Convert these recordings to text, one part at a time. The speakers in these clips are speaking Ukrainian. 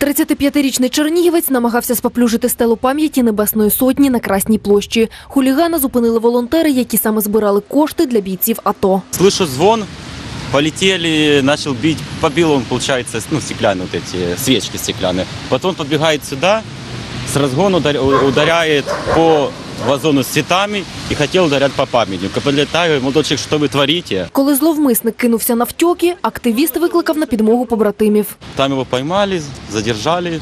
35-річний чернігівець намагався споплюжити стелу пам'яті Небесної Сотні на Красній площі. Хулігана зупинили волонтери, які саме збирали кошти для бійців АТО. Слышу звон, полетели, начал бить, побил он, получается, ну, стеклянные вот эти, свечки стеклянные. Потом подбегает сюда, с разгона удар- ударяет по вазону з цвітами і хотів ударять по памятнику. Підлітаю, молодочек, що ви творите? Коли зловмисник кинувся на втьоки, активіст викликав на підмогу побратимів. Там його поймали, задержали.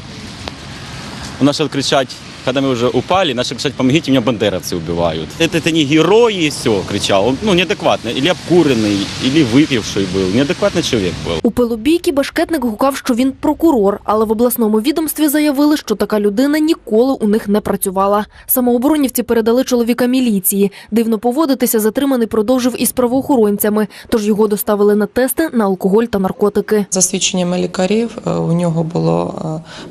Он начал кричать, когда мы уже упали, начал кричать, помогите, меня бандеровцы убивают. Это, это не герой и все, кричал. Он, ну, неадекватный, или обкуренный, или выпивший был. Неадекватный человек был. У пилобійки башкетник гукав, що він прокурор, але в обласному відомстві заявили, що така людина ніколи у них не працювала. Самооборонівці передали чоловіка міліції. Дивно поводитися затриманий продовжив із правоохоронцями, тож його доставили на тести на алкоголь та наркотики. За свідченнями лікарів, е, у нього була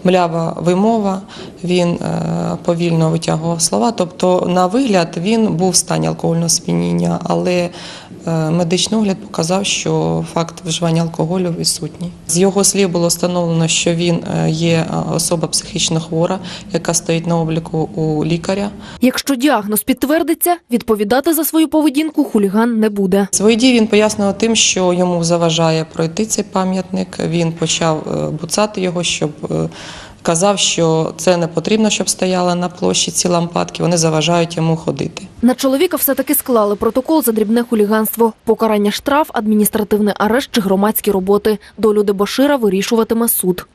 млява вимова, він е, повільно витягував слова. Тобто, на вигляд, він був в стані алкогольного сп'яніння, але е, медичний огляд показав, що факт вживання алкоголю відсутній. З його слів було встановлено, що він е, є е, особа психічно хвора, яка стоїть на обліку у лікаря. Якщо діагноз підтвердиться, відповідати за свою поведінку хуліган не буде. Свої дії він пояснював тим, що йому заважає пройти цей пам'ятник. Він почав буцати його, щоб казав, що це не потрібно, щоб стояла на площі ці лампадки. Вони заважають йому ходити. На чоловіка все-таки склали протокол за дрібне хуліганство, покарання штраф, адміністративний арешт чи громадські роботи. Долю Дебошира вирішуватиме суд.